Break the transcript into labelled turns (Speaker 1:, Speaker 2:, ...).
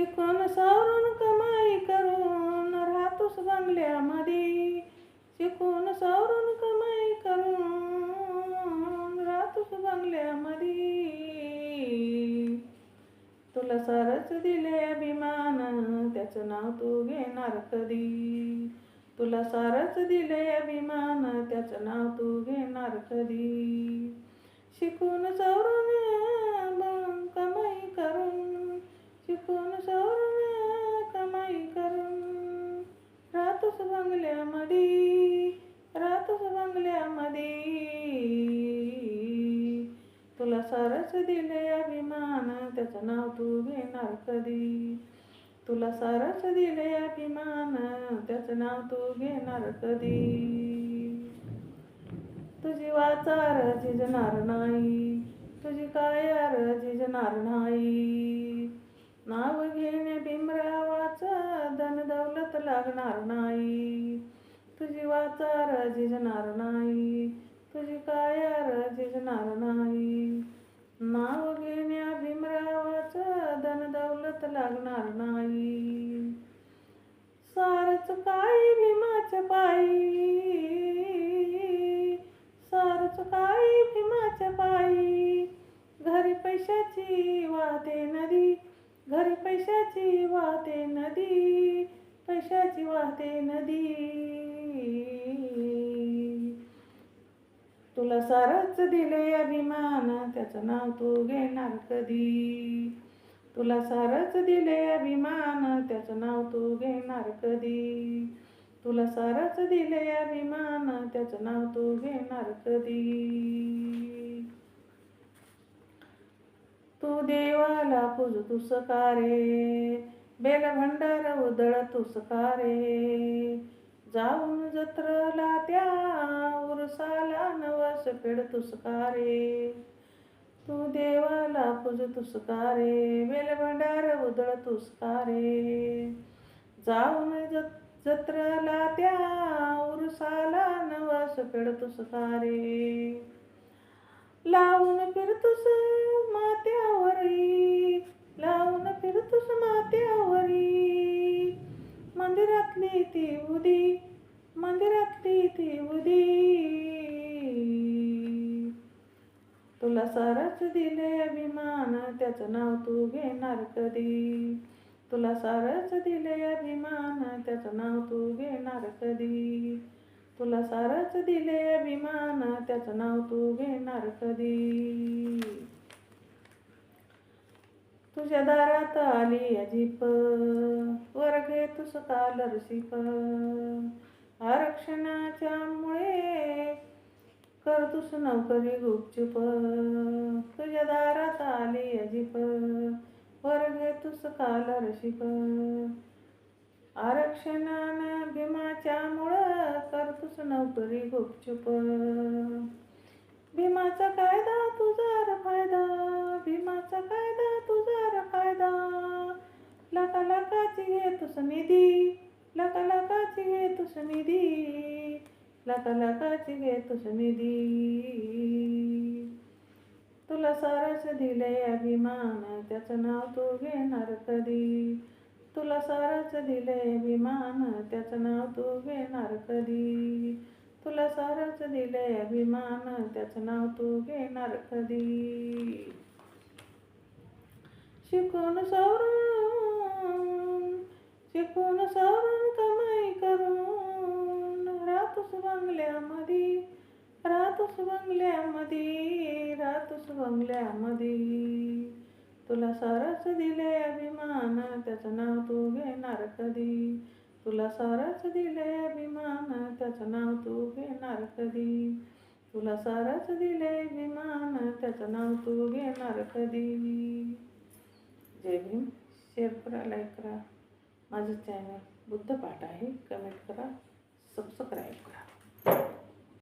Speaker 1: शिकून सवरून कमाई करून राहतोस बंगल्यामध्ये. शिकून सवरून कमाई करून राहतोस बंगल्यामध्ये. तुला सारच दिले अभिमान त्याचं नाव तू घेणार कधी? तुला सारच दिले अभिमान त्याचं नाव तू घेणार कधी? शिकून सवरून शिकून सवरून कमाई करून राहतोस बंगल्यामध्ये राहतोस बंगल्यामध्ये. तुला सारच दिले अभिमान त्याचं नाव तू घेणार कधी? तुला सारच दिले अभिमान त्याचं नाव तू घेणार कधी? तुझी वाचार झिजणार नाही तुझी कायार झिजणार नाही. नाव घेणे भीमरावाचं धन दौलत लागणार नाही. तुझी वाचार झिजणार नाही तुझी कायार झिजणार नाही. नाव घेण्या भीमरावाचं धन दौलत लागणार नाही. सारच काय भीमाच्या पायी? सारच काय भीमाच्या पायी? घरी पैशाची वाहते नदी घरी पैशाची वाहते नदी पैशाची वाहते नदी. तुला सारच दिले अभिमान त्याचं नाव तू घेणार कधी? तुला सारच दिले अभिमान त्याचं नाव तू घेणार कधी? तुला सारच दिले अभिमान त्याचं नाव तू घेणार कधी? तू देवाला पूजतुस कारे बेलभंडार उदळ उदळतुस कारे जाऊन जत्रला त्या उरसाला नवस फेड तुसकारे तू देवाला पूज तुसकारे बेलभंडार उदळ तुसकारे जाऊन जत जत्रेला त्या उरसाला नवस फेड तुसकारे लावून फिरतुस मात्यावरी लावून फिरतुस मात्यावरी मंदिरातली ती उदी मंदिरातली ती उदी. तुला सारच दिले अभिमान त्याचं नाव तू घेणार कधी? तुला सारच दिले अभिमान त्याचं नाव तू घेणार कधी? तुला सारच दिले अभिमान त्याचं नाव तू घेणार कधी? तुझ्या दारात आली अजीप. वर घे तू स्कॉलरशिप आरक्षणाच्या मुळे करतुस नोकरी गुपचुप. तुझ्या दारात आली अजीप. वर घे तू स्कॉलरशिप आरक्षणानं भीमाच्या मुळं करतुस नोकरी गुपचुप. भीमाचा कायदा तुझा फायदा. भीमा समिधी घे तुस घे तू समिधी लाका लाकाची घे तू समिधी तुला सारस दिले अभिमान त्याचं नाव तू घेणार कधी? तुला सारच दिले अभिमान त्याचं नाव तू घेणार कधी? तुला सारच दिले अभिमान त्याचं नाव तू घेणार कधी? शिकून सवरून शिकून सवरून कमाई करून राहतोस बंगल्यामध्ये राहतोस बंगल्यामध्ये राहतोस बंगल्यामध्ये. तुला सारच दिले अभिमान त्याचं नाव तू घेणार कधी? तुला सारच दिले अभिमान त्याचं नाव तू घेणार कधी? तुला सारच दिले अभिमान त्याचं नाव तू घेणार कधी? जय भीम शेअर करा लाईक करा. माझं चॅनल बुद्धपाठ आहे. कमेंट करा सबस्क्राईब करा.